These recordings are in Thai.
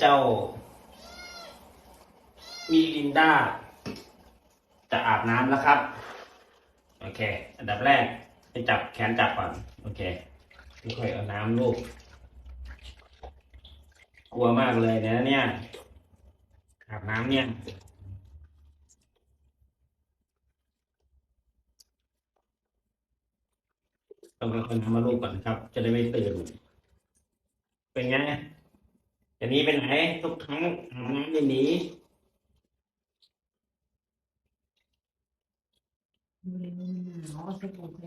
เจ้ามีลินดาจะอาบน้ำแล้วครับ โอเค อันดับแรกให้จับแขนจับก่อน โอเคค่อยๆเอาน้ำลูก กลัวมากเลยเนี่ยเนี่ย อาบน้ำเนี่ยต้องค่อยๆนำมาลูกก่อนครับ จะได้ไม่ตื่น เป็นไง จะหนี้ไปไหน ทุกครั้งอาบน้ำจะหนี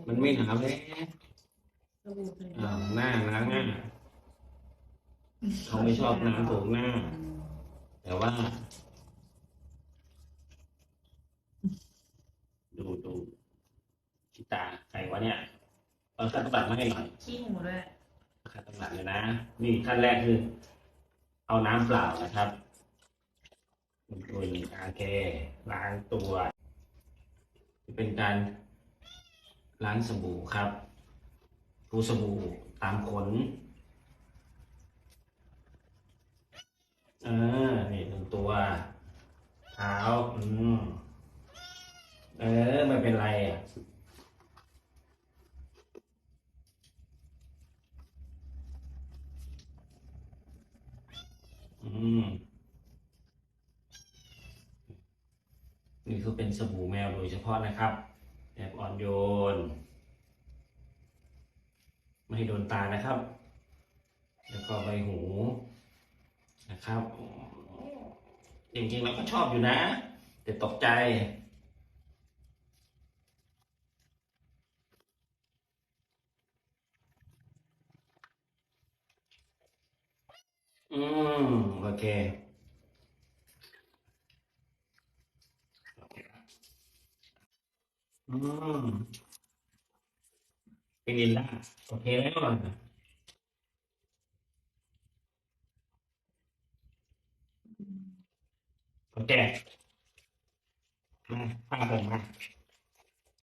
มันไม่หนาวเลยอ่าวหน้าล้างหน้าเขาไม่ชอบน้ำถูกหน้า แต่ว่า ดูดูชิตาใครวะเนี่ยเอาขั้นตอนมาให้หน่อยขี้หมูด้วยขั้นตอนเลยนะ นี่ขั้นแรกคือ เอาน้ำเปล่านะครับคุณคุณโอเคล้างตัว เป็นการล้างสบู่ครับถูสบู่ตามขนเออนี่ถึงตัว เท้า อืม เออ ไม่เป็นไรอะ นี่คือเป็นสบู่แมวโดยเฉพาะนะครับ แบบอ่อนโยน ไม่ให้โดนตานะครับ แล้วก็ใบหูนะครับจริงๆเราก็ชอบอยู่นะ แต่ตกใจ อืมโอเคอืมเป็นลินล่าโอเคแล้วโอเคมาพาผมมา